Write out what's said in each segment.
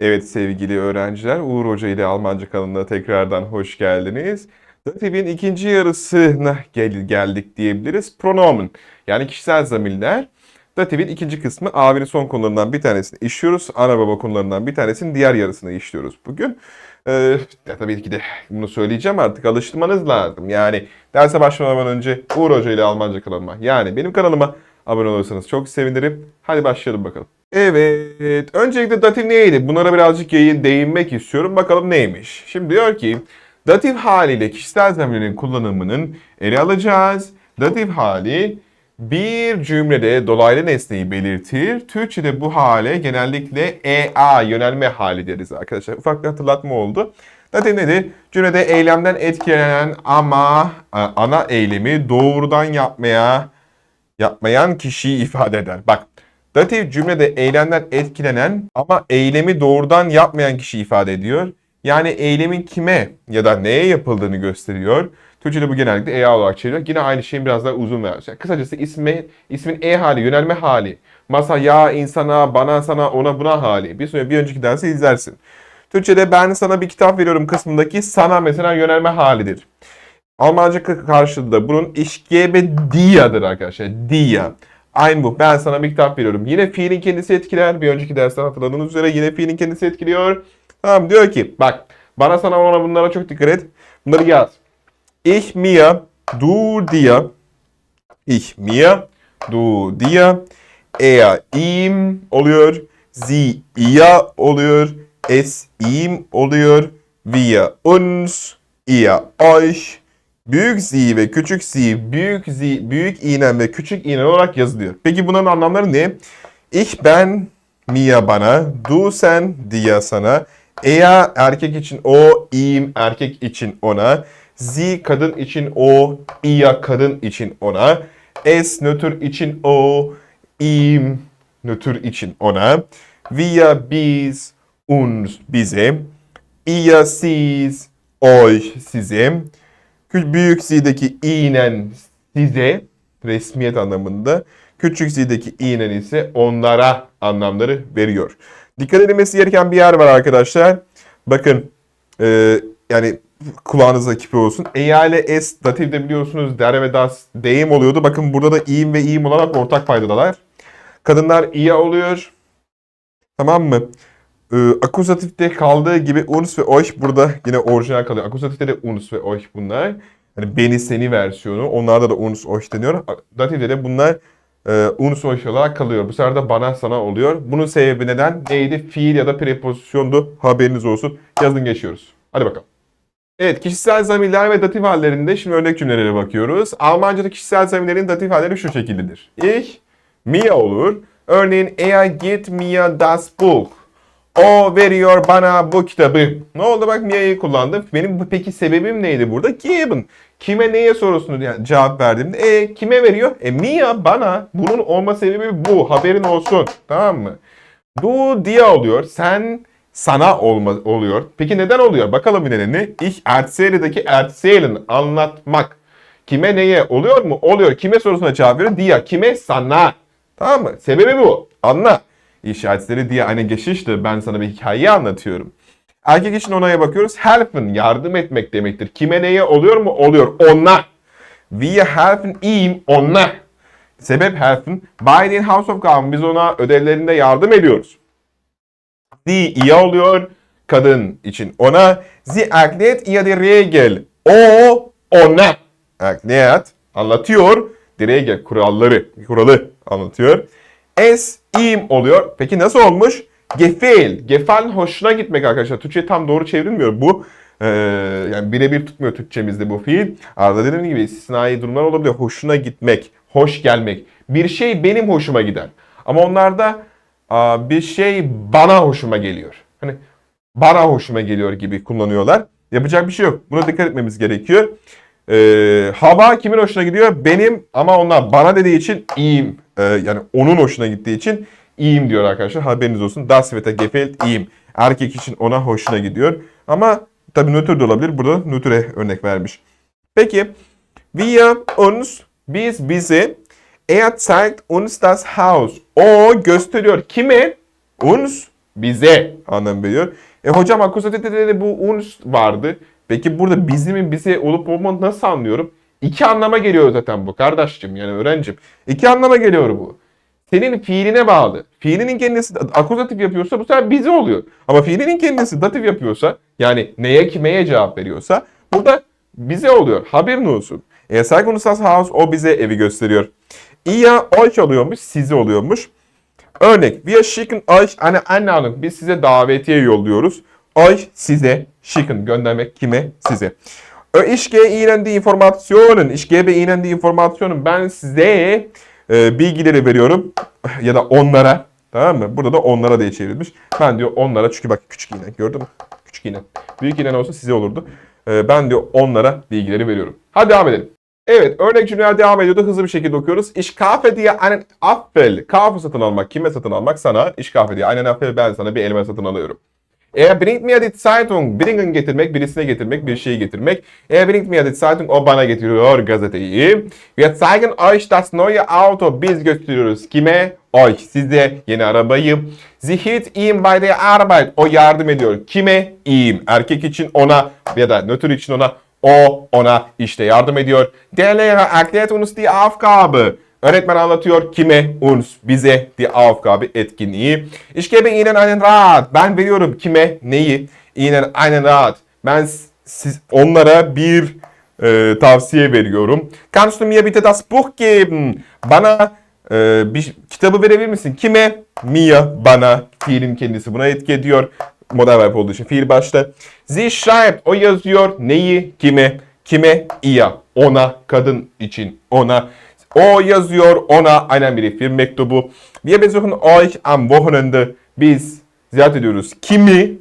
Evet sevgili öğrenciler, Uğur Hoca ile Almanca kanalına tekrardan hoş geldiniz. Datif'in ikinci yarısına gel- geldik diyebiliriz. Pronomen yani kişisel zamirler. Datif'in ikinci kısmı A'nın son konularından bir tanesini işliyoruz. Ana baba konularından bir tanesinin diğer yarısını işliyoruz bugün. Ee, tabii ki de bunu söyleyeceğim artık alıştırmanız lazım. Yani derse başlamadan önce Uğur Hoca ile Almanca kanalıma yani benim kanalıma abone olursanız çok sevinirim. Hadi başlayalım bakalım. Evet. Öncelikle datif neydi? Bunlara birazcık yayın değinmek istiyorum. Bakalım neymiş. Şimdi diyor ki datif haliyle kişisel zamirlerin kullanımının ele alacağız. Datif hali bir cümlede dolaylı nesneyi belirtir. Türkçe'de bu hale genellikle EA yönelme hali deriz arkadaşlar. Ufak bir hatırlatma oldu. Datif nedir? Cümlede eylemden etkilenen ama e, ana eylemi doğrudan yapmaya yapmayan kişiyi ifade eder. Bak datif cümlede eylemden etkilenen ama eylemi doğrudan yapmayan kişiyi ifade ediyor. Yani eylemin kime ya da neye yapıldığını gösteriyor. Türkçe'de bu genellikle EA olarak çeviriyor. Yine aynı şeyin biraz daha uzun versiyonu. Kısacası ismi, ismin E hali, yönelme hali. Masa, ya, insana, bana, sana, ona, buna hali. Bir sonra bir önceki dersi izlersin. Türkçe'de ben sana bir kitap veriyorum kısmındaki sana mesela yönelme halidir. Almanca karşılığı bunun ich gebe dir'dir arkadaşlar. Dir. Aynı bu. Ben sana bir kitap veriyorum. Yine fiilin kendisi etkiler. Bir önceki dersten hatırladığınız üzere yine fiilin kendisi etkiliyor. Tamam diyor ki bak bana sana ona bunlara çok dikkat et. Bunları yaz. Ich mir, du dir. Ich mir, du dir. Er ihm oluyor. Sie ihr oluyor. Es ihm oluyor. Wir uns. Ihr euch. Büyük Z ve küçük Z, büyük Z, büyük iğnen ve küçük iğnen olarak yazılıyor. Peki bunların anlamları ne? Ich ben, Mia bana, du sen, dia sana, er erkek için o, im erkek için ona, sie kadın için o, ia kadın için ona, es nötr için o, im nötr için ona, wir biz, uns bize, ihr siz, euch size, Büyük Z'deki i'nen size resmiyet anlamında. Küçük Z'deki i'nen ise onlara anlamları veriyor. Dikkat edilmesi gereken bir yer var arkadaşlar. Bakın e, yani kulağınızda kipi olsun. Eya ile s datifde biliyorsunuz der ve das deyim oluyordu. Bakın burada da i'im ve i'im olarak ortak paydalar. Kadınlar iya oluyor. Tamam mı? Ee, akuzatifte kaldığı gibi uns ve euch burada yine orijinal kalıyor. Akuzatifte de uns ve euch bunlar. Hani beni seni versiyonu. Onlarda da uns euch deniyor. Datifte de bunlar e, uns euch olarak kalıyor. Bu sefer de bana sana oluyor. Bunun sebebi neden? Neydi? Fiil ya da prepozisyondu. Haberiniz olsun. Yazın geçiyoruz. Hadi bakalım. Evet, kişisel zamirler ve datif hallerinde şimdi örnek cümlelere bakıyoruz. Almanca'da kişisel zamirlerin datif halleri şu şekildedir. Ich, mir olur. Örneğin, er gibt mir das Buch. O veriyor bana bu kitabı. Ne oldu bak Mia'yı kullandım. Benim peki sebebim neydi burada? Geben. Kime neye sorusunu cevap verdiğimde e kime veriyor? E Mia bana. Bunun olma sebebi bu. Haberin olsun. Tamam mı? Du dia oluyor. Sen sana olma, oluyor. Peki neden oluyor? Bakalım bir nedeni. Ich erzähle'deki erzählen anlatmak. Kime neye oluyor mu? Oluyor. Kime sorusuna cevap veriyor? Dia. Kime? Sana. Tamam mı? Sebebi bu. Anla. İşaretleri diye aynı geçişti. Ben sana bir hikaye anlatıyorum. Erkek için onaya bakıyoruz. Helfen yardım etmek demektir. Kime neye oluyor mu? Oluyor. Ona. Wir helfen ihm ona. Sebep helfen. Bei den Hausaufgaben biz ona ödevlerinde yardım ediyoruz. Sie ihr oluyor. Kadın için ona. Sie erklärt ihr die Regel. O ona. Erklärt anlatıyor. Die Regel kuralları. Kuralı anlatıyor. Es ihm oluyor. Peki nasıl olmuş? Gefehl. Gefallen hoşuna gitmek arkadaşlar. Türkçe tam doğru çevrilmiyor bu. Ee, yani birebir tutmuyor Türkçemizde bu fiil. Arada dediğim gibi istisnai durumlar olabiliyor. Hoşuna gitmek, hoş gelmek. Bir şey benim hoşuma gider. Ama onlarda aa, bir şey bana hoşuma geliyor. Hani bana hoşuma geliyor gibi kullanıyorlar. Yapacak bir şey yok. Buna dikkat etmemiz gerekiyor. Ee, hava kimin hoşuna gidiyor? Benim ama onlar bana dediği için iyiyim. Ee, yani onun hoşuna gittiği için iyiyim diyor arkadaşlar. Haberiniz olsun. Das wird gefällt iyiyim. Erkek için ona hoşuna gidiyor. Ama tabii nötr de olabilir. Burada nötre örnek vermiş. Peki. Wir uns biz bize er zeigt uns das Haus. O gösteriyor. Kime? Uns bize anlam veriyor. E hocam akuzatifte de bu uns vardı. Peki burada bizimin bize olup olmadığını nasıl anlıyorum? İki anlama geliyor zaten bu kardeşim yani öğrencim. İki anlama geliyor bu. Senin fiiline bağlı. Fiilinin kendisi akuzatif yapıyorsa bu sefer bize oluyor. Ama fiilinin kendisi datif yapıyorsa yani neye kimeye cevap veriyorsa burada bize oluyor. Haberin olsun. E, Saygın House o bize evi gösteriyor. İya euch oluyormuş, size oluyormuş. Örnek, wir schicken euch eine Einladung. Biz size davetiye yolluyoruz. Euch size, schicken göndermek kime? Size. Ich gebe Ihnen die Informationen. Ich gebe Ihnen. Ben size e, bilgileri veriyorum. Ya da onlara. Tamam mı? Burada da onlara diye çevrilmiş. Ben diyor onlara çünkü bak küçük iğne gördün mü? Küçük iğne. Büyük iğne olsa size olurdu. E, ben diyor onlara bilgileri veriyorum. Hadi devam edelim. Evet örnek cümleler devam ediyordu. Hızlı bir şekilde okuyoruz. Ich kaufe dir einen Apfel. Kaufe satın almak. Kime satın almak? Sana. Ich kaufe dir einen Apfel. Ben sana bir elma satın alıyorum. Er bringt mir die Zeitung. Bringen getirmek, birisine getirmek, bir şeyi getirmek. Er bringt mir die Zeitung. O bana getiriyor gazeteyi. Wir zeigen euch das neue Auto. Biz gösteriyoruz. Kime? Euch. Size yeni arabayı. Sie hilft ihm bei der Arbeit. O yardım ediyor. Kime? Ihm. Erkek için ona ya da nötr için ona. O ona işte yardım ediyor. Der Lehrer erklärt uns die Aufgabe. Öğretmen anlatıyor kime? Uns, bize die Aufgabe, etkinliği. Ich gebe Ihnen einen Rat. Ben veriyorum kime? Neyi? Ihnen einen Rat. Ben siz, onlara bir e, tavsiye veriyorum. Kannst du mir bitte das Buch geben? Bana e, bir kitabı verebilir misin? Kime? Mir, bana. Fiilin kendisi buna etki ediyor. Model verb olduğu için fiil başta. Sie schreibt, o yazıyor. Neyi? Kime? Kime? Ia. Ona, kadın için ona. O yazıyor ona aynen bir film mektubu. Wir besuchen euch am Wochenende. Biz ziyaret ediyoruz. Kimi?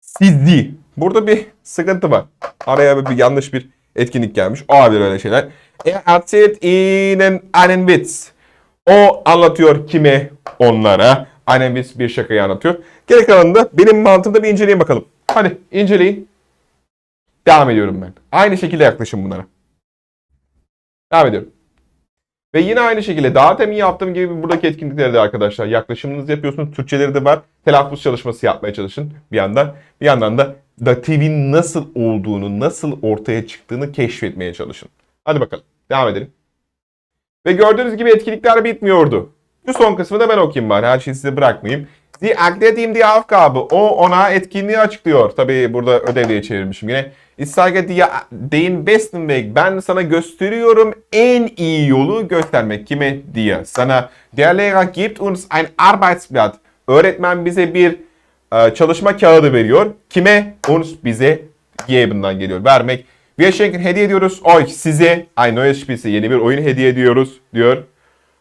Sizi. Burada bir sıkıntı var. Araya bir yanlış bir etkinlik gelmiş. O abi öyle şeyler. Er erzählt ihnen einen Witz. O anlatıyor kime? Onlara. Einen Witz bir şakayı anlatıyor. Geri kalanında benim mantığımda bir inceleyin bakalım. Hadi inceleyin. Devam ediyorum ben. Aynı şekilde yaklaşın bunlara. Devam ediyorum. Ve yine aynı şekilde daha temin yaptığım gibi buradaki etkinlikleri de arkadaşlar yaklaşımınızı yapıyorsunuz. Türkçeleri de var. Telaffuz çalışması yapmaya çalışın bir yandan. Bir yandan da datifin nasıl olduğunu, nasıl ortaya çıktığını keşfetmeye çalışın. Hadi bakalım. Devam edelim. Ve gördüğünüz gibi etkinlikler bitmiyordu. Şu son kısmı da ben okuyayım bari. Her şeyi size bırakmayayım. Die erklärt die Aufgabe. O ona etkinliği açıklıyor. Tabii burada ödev diye çevirmişim yine. Ich zeige dir den besten Weg. Ben sana gösteriyorum en iyi yolu göstermek. Kime? Dir. Sana. Der Lehrer gibt uns ein Arbeitsblatt. Öğretmen bize bir e, çalışma kağıdı veriyor. Kime? Uns bize. Geben'dan geliyor. Vermek. Wir schenken hediye ediyoruz. Euch size. Ein neues Spiel. Yeni bir oyun hediye ediyoruz diyor.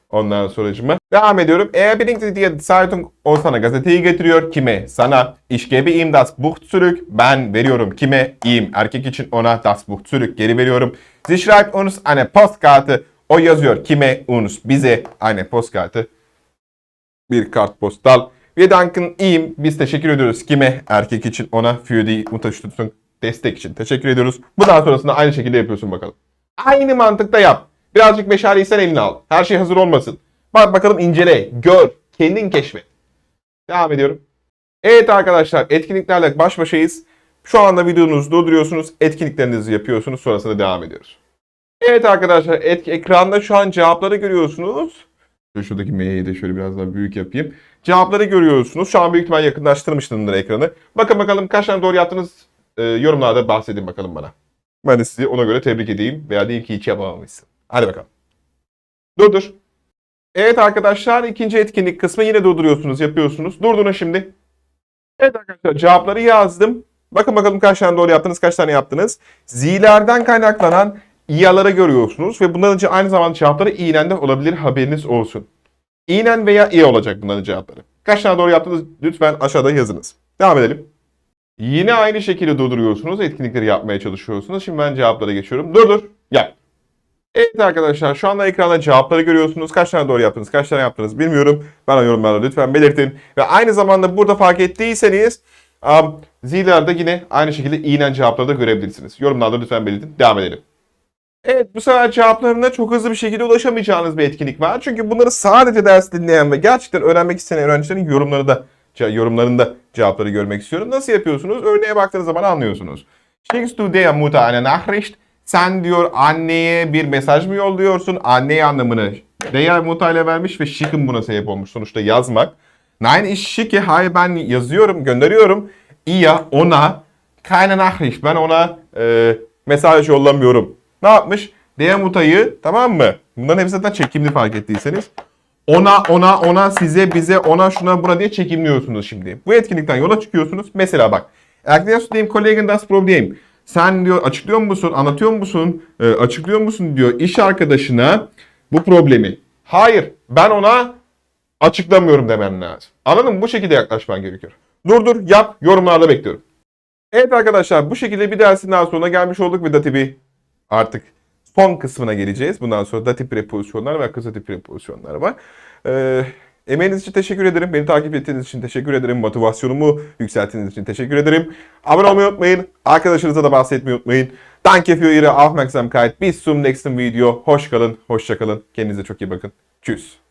Ondan sonracıma. Devam ediyorum. Er bringt dir Zeitung. O sana gazeteyi getiriyor. Kime? Sana. Ich gebe ihm das Buch zurück. Ben veriyorum. Kime? Ihm. Erkek için ona das Buch zurück. Geri veriyorum. Sie schreibt uns eine Postkarte. O yazıyor. Kime? Uns. Bize. Eine Postkarte. Bir kartpostal. Wir danken ihm. Biz teşekkür ediyoruz. Kime? Erkek için ona. Für die Unterstützung. Destek için. Teşekkür ediyoruz. Bu daha sonrasında aynı şekilde yapıyorsun bakalım. Aynı mantıkta yap. Birazcık meşaleyi sen eline al. Her şey hazır olmasın. Bak bakalım incele, gör, kendin keşfet. Devam ediyorum. Evet arkadaşlar etkinliklerle baş başayız. Şu anda videonuzu durduruyorsunuz. Etkinliklerinizi yapıyorsunuz. Sonrasında devam ediyoruz. Evet arkadaşlar et, ekranda şu an cevapları görüyorsunuz. Şuradaki M'yi de şöyle biraz daha büyük yapayım. Cevapları görüyorsunuz. Şu an büyük ihtimal yakınlaştırmıştımdır ekranı. Bakın bakalım kaç tane doğru yaptınız. Ee, yorumlarda bahsedin bakalım bana. Ben de sizi ona göre tebrik edeyim. Veya diyeyim ki hiç yapamamışsın. Hadi bakalım. Dur dur. Evet arkadaşlar ikinci etkinlik kısmı yine durduruyorsunuz, yapıyorsunuz. Durdurun şimdi. Evet arkadaşlar cevapları yazdım. Bakın bakalım kaç tane doğru yaptınız, kaç tane yaptınız. Z'lerden kaynaklanan i'yaları görüyorsunuz ve bunların aynı zamanda cevapları i'nen de olabilir haberiniz olsun. İ'nen veya i olacak bunların cevapları. Kaç tane doğru yaptınız lütfen aşağıda yazınız. Devam edelim. Yine aynı şekilde durduruyorsunuz. Etkinlikleri yapmaya çalışıyorsunuz. Şimdi ben cevaplara geçiyorum. Dur dur. Gel. Evet arkadaşlar şu anda ekranda cevapları görüyorsunuz. Kaç tane doğru yaptınız, kaç tane yaptınız bilmiyorum. Bana yorumlarda lütfen belirtin. Ve aynı zamanda burada fark ettiyseniz zilerde yine aynı şekilde i'nen cevapları da görebilirsiniz. Yorumlarda lütfen belirtin. Devam edelim. Evet bu sefer cevaplarına çok hızlı bir şekilde ulaşamayacağınız bir etkinlik var. Çünkü bunları sadece ders dinleyen ve gerçekten öğrenmek isteyen öğrencilerin yorumları da yorumlarında cevapları görmek istiyorum. Nasıl yapıyorsunuz? Örneğe baktığınız zaman anlıyorsunuz. Schickst du der Mutter eine Nachricht? Sen diyor anneye bir mesaj mı yolluyorsun? Anneye anlamını Mutter ile vermiş ve schicken buna sebep olmuş. Sonuçta yazmak. Nein, ich schicke, hayır ben yazıyorum, gönderiyorum. Ihr, ona, keine Nachricht. Ben ona e, mesaj yollamıyorum. Ne yapmış? Der Mutter'yı, tamam mı? Bunların hepsi zaten çekimli fark ettiyseniz. Ona, ona, ona, size, bize, ona, şuna, buna diye çekimliyorsunuz şimdi. Bu etkinlikten yola çıkıyorsunuz. Mesela bak. Erklärst du dem Kollegen das Problem? Sen diyor açıklıyor musun, anlatıyor musun, e, açıklıyor musun diyor iş arkadaşına bu problemi. Hayır, ben ona açıklamıyorum demen lazım. Anladın mı? Bu şekilde yaklaşman gerekiyor. Dur dur yap, yorumlarda bekliyorum. Evet arkadaşlar bu şekilde bir dersin daha sonuna gelmiş olduk ve datibi artık son kısmına geleceğiz. Bundan sonra datif prepozisyonlar ve akısatif prepozisyonlar var. Ee, emeğiniz için teşekkür ederim. Beni takip ettiğiniz için teşekkür ederim. Motivasyonumu yükselttiğiniz için teşekkür ederim. Abone olmayı unutmayın. Arkadaşlarınıza da bahsetmeyi unutmayın. Danke für Ihre Aufmerksamkeit. Bis zum nächsten Video. Hoş kalın, hoşça kalın. Kendinize çok iyi bakın. Tschüss.